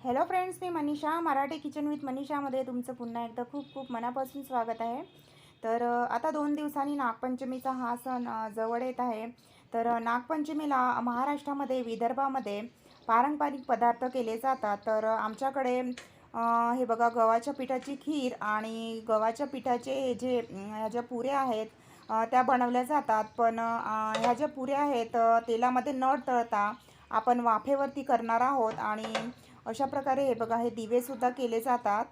Hello friends मी Manisha Marathi kitchen with मनीषामध्ये तुमचं पुन्हा एकदा खूप खूप मनापासून स्वागत आहे. तर आता दोन दिवसांनी नागपंचमीचा हा सण जवळ येत आहे. तर नागपंचमीला महाराष्ट्रामध्ये विदर्भामध्ये पारंपरिक पदार्थ केले जातात. तर आमच्याकडे हे बघा गव्हाच्या पिठाची खीर आणि गव्हाच्या पिठाचे जे ह्या ज्या पुऱ्या आहेत त्या बनवल्या जातात. पण ह्या ज्या पुऱ्या आहेत तेलामध्ये न तळता आपण वाफेवरती करणार आहोत आणि अशा प्रकारे हे बघा हे दिवेसुद्धा केले जातात.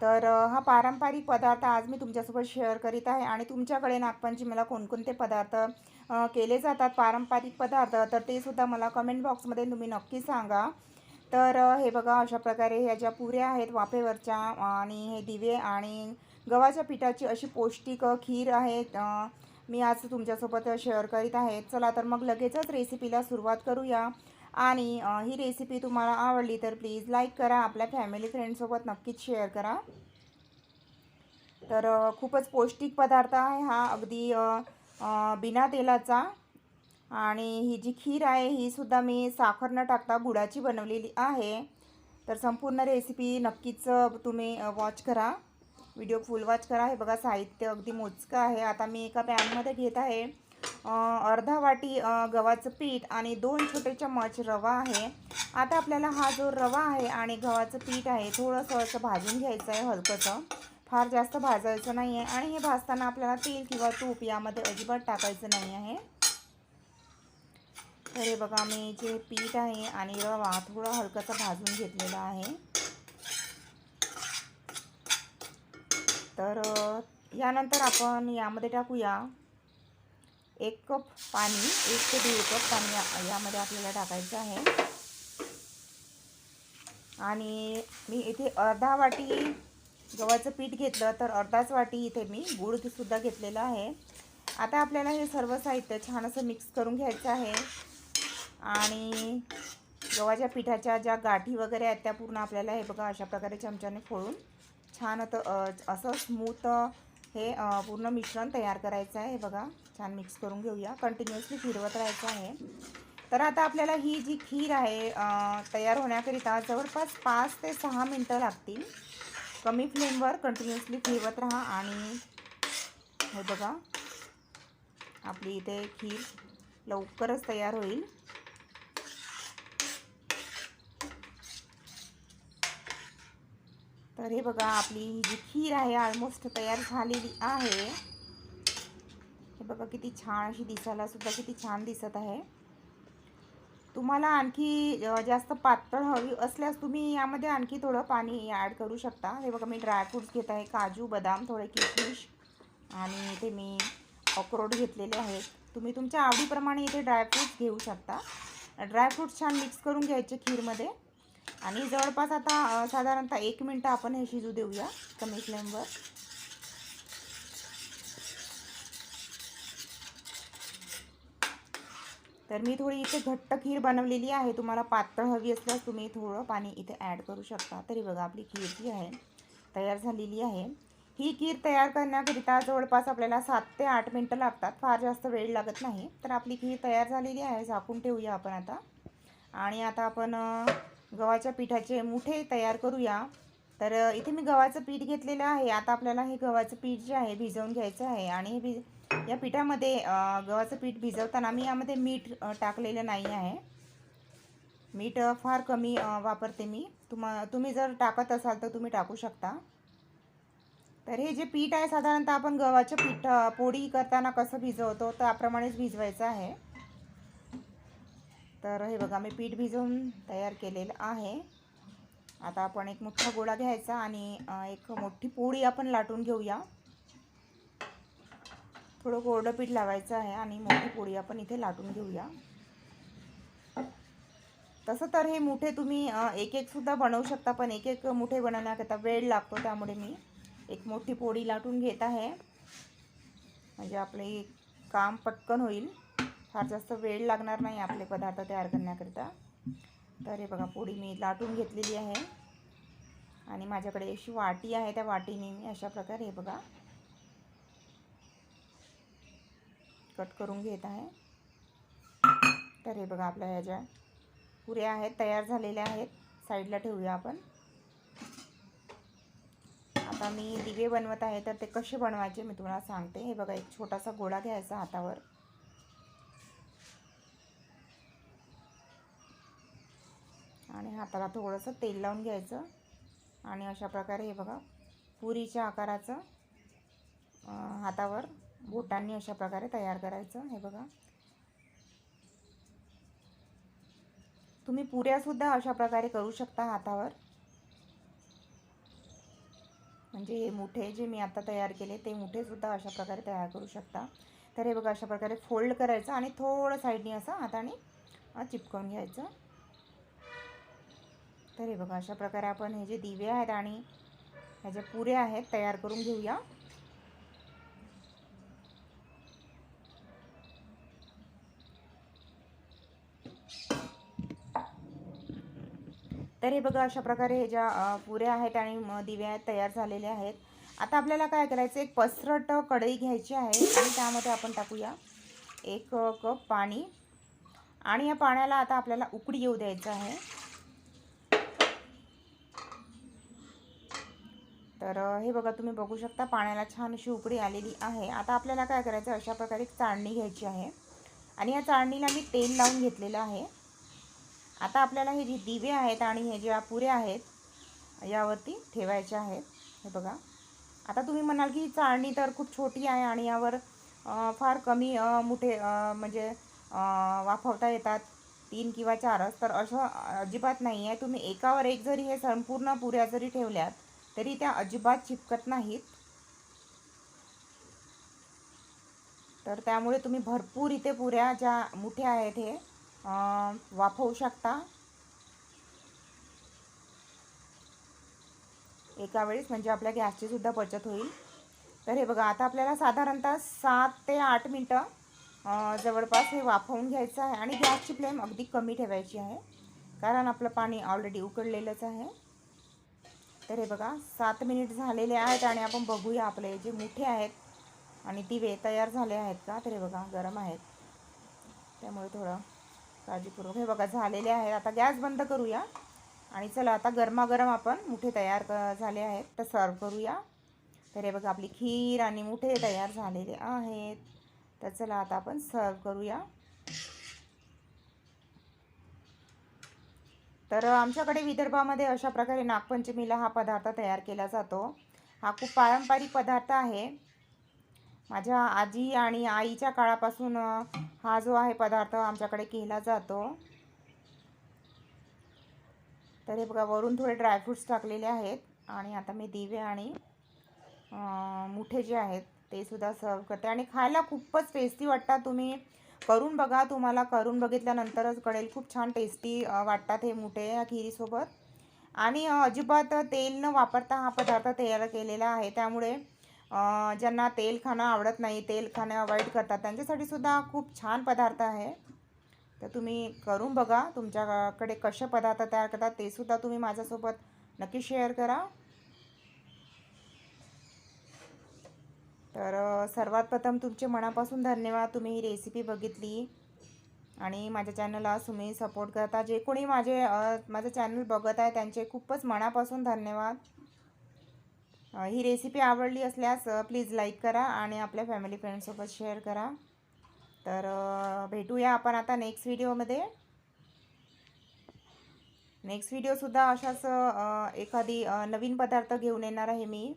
तर हा पारंपरिक पदार्थ आज मी तुमच्यासोबत शेअर करीत आहे आणि तुमच्याकडे नागपंचमीला कोणकोणते पदार्थ केले जातात पारंपरिक पदार्थ तर ते सुद्धा मला कमेंट बॉक्समध्ये तुम्ही नक्की सांगा. तर हे बघा अशा प्रकारे ह्या ज्या पुऱ्या आहेत वाफेवरच्या आणि हे दिवे आणि गव्हाच्या पिठाची अशी पौष्टिक खीर आहे मी आज तुमच्यासोबत शेअर करीत आहे. चला तर मग लगेचच रेसिपीला सुरुवात करूया. आणि ही रेसिपी तुम्हाला आवडली तर प्लीज लाईक करा. आपल्या फॅमिली फ्रेंडसोबत नक्कीच शेअर करा. तर खूपच पौष्टिक पदार्थ आहे हा अगदी बिना तेलाचा. आणि ही जी खीर आहे ही सुद्धा मी साखर न टाकता गुळाची बनवलेली आहे. तर संपूर्ण रेसिपी नक्कीच तुम्ही वॉच करा. व्हिडिओ फुल वॉच करा. हे बघा साहित्य अगदी मोजकं आहे. आता मी एका पॅनमध्ये घेत आहे. अर्धा वाटी गव्हाचं पीठ आणि दोन छोटे चम्मच रवा आहे. आता आपल्याला हा जो रवा आहे आणि गव्हाचं पीठ आहे थोडंसं असं भाजून घ्यायचं आहे हलकंसं. फार जास्त भाजायचं नाही आहे आणि हे भाजताना आपल्याला तेल किंवा तूप यामध्ये अजिबात टाकायचं नाही आहे. तर हे बघा मी जे पीठ आहे आणि रवा थोडा हलकासा भाजून घेतलेला आहे. तर यानंतर आपण यामध्ये टाकूया. एक कप पाणी एक ते दीड कप पाणी यामध्ये आपल्याला टाकायचं आहे. आणि मी इथे अर्धा वाटी गव्हाचं पीठ घेतलं तर अर्धाच वाटी इथे मी गुळसुद्धा घेतलेलं आहे. आता आपल्याला हे सर्व साहित्य छान असं मिक्स करून घ्यायचं आहे. आणि गव्हाच्या पिठाच्या ज्या गाठी वगैरे आहेत त्या पूर्ण आपल्याला हे बघा अशा प्रकारे चमच्याने फोडून छान असं स्मूथ हे पूर्ण मिश्रण तयार करायचं आहे. बघा छान मिक्स करून घेऊया. कंटिन्युअसली फिरवत राहायचं आहे. तर आता आपल्याला ही जी खीर आहे तयार होण्याकरिता जवळपास पाच ते सहा मिनटं लागतील. कमी फ्लेमवर कंटिन्युअसली फिरवत राहा आणि हे बघा आपली इथे खीर लवकरच तयार होईल. तर हे बघा आपली ही जी खीर आहे ऑलमोस्ट तयार झालेली आहे. हे बघा किती छान अशी दिसायला सुद्धा किती छान दिसत आहे. तुम्हाला आणखी जास्त पातळ हवी असल्यास तुम्ही यामध्ये आणखी थोडं पाणी ॲड करू शकता. हे बघा मी ड्रायफ्रूट्स घेत आहे. काजू बदाम थोडे किशमिश आणि इथे मी अक्रोड घेतलेले आहेत. तुम्ही तुमच्या आवडीप्रमाणे इथे ड्रायफ्रूट्स घेऊ शकता. ड्रायफ्रूट्स छान मिक्स करून घ्यायचे खीरमध्ये. आणि जवळपास आता साधारणतः एक मिनटं आपण हे शिजू देऊया कमी फ्लेमवर. तर मी थोडी इथे घट्ट खीर बनवलेली आहे. तुम्हाला पातळ हवी असल्यास तुम्ही थोडं पाणी इथे ॲड करू शकता. तरी बघा आपली खीर जी आहे तयार झालेली आहे. ही खीर तयार करण्याकरिता जवळपास आपल्याला सात ते आठ मिनटं लागतात. फार जास्त वेळ लागत नाही. तर आपली खीर तयार झालेली आहे. झाकून ठेवूया आपण आता. आणि आता आपण गव्हाच्या पिठाचे मुठे तयार करूया. तर इथे मी गव्हाचं पीठ घेतलेलं आहे. आता आपल्याला हे गव्हाचं पीठ जे आहे भिजवून घ्यायचं आहे. आणि हे भि या पिठामध्ये गव्हाचं पीठ भिजवताना मी यामध्ये मीठ टाकलेलं नाही आहे. मीठ फार कमी वापरते मी. तुम्हा तुम्ही जर टाकत असाल तर तुम्ही टाकू शकता. तर हे जे पीठ आहे साधारणतः आपण गव्हाचं पीठ पोळी करताना कसं भिजवतो त्याप्रमाणेच भिजवायचं आहे. तर हे बघा मी पीठ भिजवून तयार केलेलं आहे. आता आपण एक मोठा गोळा घ्यायचा आणि एक मोठी पोळी आपण लाटून घेऊया. थोडं कोरडं पीठ लावायचं आहे आणि मोठी पोळी आपण इथे लाटून घेऊया. तसं तर हे मुठे तुम्ही एक एक सुद्धा बनवू शकता पण एक एक मुठे बनवण्याकरता वेळ लागतो त्यामुळे मी एक मोठी पोळी लाटून घेत आहे. म्हणजे आपले काम पटकन होईल. फार जास्त वेळ लागणार नाही आपले पदार्थ तयार करण्याकरिता. तर हे बघा पोळी मी लाटून घेतलेली आहे. आणि माझ्याकडे अशी वाटी आहे त्या वाटीने मी अशा प्रकारे हे बघा कट करून घेत आहे. तर हे बघा आपल्या ह्या ज्या पुऱ्या आहेत तयार झालेल्या आहेत. साईडला ठेवूया आपण. आता मी दिवे बनवत आहे तर ते कसे बनवायचे मी तुम्हाला सांगते. हे बघा एक छोटासा गोळा घ्यायचा हातावर. आणि हाताला थोडंसं तेल लावून घ्यायचं. आणि अशा प्रकारे हे बघा पुरीच्या आकाराचं हातावर बोटांनी अशा प्रकारे तयार करायचं. हे बघा. तुम्ही पुऱ्यासुद्धा अशा प्रकारे करू शकता हातावर. म्हणजे हे मुठे जे मी आता तयार केले ते मुठेसुद्धा अशा प्रकारे तयार करू शकता. तर हे बघा अशा प्रकारे फोल्ड करायचं आणि थोडं साईडनी असं हाताने चिपकवून घ्यायचं. तर हे बघा अशा प्रकारे आपण हे जे दिवे आहेत आणि ह्या ज्या पुऱ्या आहेत तयार करून घेऊया. तर हे बघा अशा प्रकारे हे ज्या पुऱ्या आहेत आणि म, दिवे आहेत तयार झालेले आहेत. आता आपल्याला काय करायचं एक पसरट कढई घ्यायची आहे आणि त्यामध्ये आपण टाकूया एक कप पाणी. आणि या पाण्याला आता आपल्याला उकडी येऊ द्यायचं आहे. तर हे बघा तुम्ही बघू शकता पाण्याला छान अशी उकडी आलेली आहे. आता आपल्याला काय करायचं अशा प्रकारे चाळणी घ्यायची आहे. आणि या चाळणीला मी तेल लावून घेतलेलं आहे. आता आपल्याला हे जे दिवे आहेत आणि हे ज्या पुऱ्या आहेत यावरती ठेवायच्या आहेत. हे बघा. आता तुम्ही म्हणाल की चाळणी तर खूप छोटी आहे आणि यावर फार कमी मोठे म्हणजे वाफवता येतात. तीन किंवा चारच. तर असं अजिबात नाही आहे तुम्ही एकावर एक जरी हे संपूर्ण पुऱ्या जरी ठेवल्यात तरी त्या अजिबात चिपकत नाहीत. तर त्यामुळे तुम्ही भरपूर इथे पुऱ्या ज्या मुठ्या आहेत हे वाफवू शकता. एका वेळेस म्हणजे आपल्या गॅसची सुद्धा बचत होईल. तर हे बघा आता आपल्याला साधारणतः सात ते आठ मिनटं जवळपास हे वाफवून घ्यायचं आहे. आणि गॅसची फ्लेम अगदी कमी ठेवायची आहे. कारण आपलं पाणी ऑलरेडी उकळलेलंच आहे. तर हे बघा सात मिनिट झालेले आहेत आणि आपण बघूया आपले जे मुठे आहेत आणि दिवे तयार झाले आहेत का? तर हे बघा गरम आहेत. त्यामुळे थोडं काळजीपूर्वक हे बघा झालेले आहेत. आता गॅस बंद करूया. आणि चला आता गरमागरम आपण मुठे तयार क झाले आहेत. तर सर्व करूया. तर हे बघा आपली खीर आणि मुठे तयार झालेले आहेत. तर चला आता आपण सर्व करूया. तर आमच्याकडे विदर्भामध्ये अशा प्रकारे नागपंचमीला हा पदार्थ तयार केला जातो. हा खूप पारंपरिक पदार्थ आहे. माझ्या आजी आणि आईच्या काळापासून हा जो आहे पदार्थ आमच्याकडे केला जातो. तर हे बघा वरून थोडे ड्रायफ्रूट्स टाकलेले आहेत आणि आता मी दिवे आणि मुठे जे आहेत ते सुद्धा सर्व करते. आणि खायला खूपच टेस्टी वाटतात तुम्ही. करून बघा तुम्हाला करून बघितल्यानंतरच कळेल. खूप छान टेस्टी वाटतात हे मुठे या खिरीसोबत. आणि अजिबात तेल न वापरता हा पदार्थ तयार केलेला आहे. त्यामुळे ज्यांना तेल खाणं आवडत नाही तेल खाणं अवॉइड करतात त्यांच्यासाठी सुद्धा खूप छान पदार्थ आहे. तर तुम्ही करून बघा तुमच्याकडे कसे पदार्थ तयार करतात ते सुद्धा तुम्ही माझ्यासोबत नक्की शेअर करा. तर सर्वात प्रथम तुमचे मनापासून धन्यवाद. तुम्ही ही रेसिपी बघितली आणि माझ्या चॅनलला तुम्ही सपोर्ट करता. जे कोणी माझे माझं चॅनल बघत आहे त्यांचे खूपच मनापासून धन्यवाद. ही रेसिपी आवडली असल्यास प्लीज लाईक करा आणि आपल्या फॅमिली फ्रेंडसोबत शेअर करा. तर भेटूया आपण आता नेक्स्ट व्हिडिओमध्ये नेक्स्ट व्हिडिओसुद्धा अशाच एखादी नवीन पदार्थ घेऊन येणार आहे मी.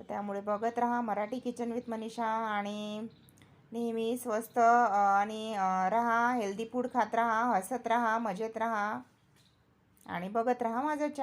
तर त्यामुळे बघत राहा. मराठी किचन विथ मनीषा आणि नेहमी स्वस्त आणि रहा राहा. हेल्दी फूड खात राहा हसत राहा मजेत राहा. आणि बघत राहा माझं चॅनल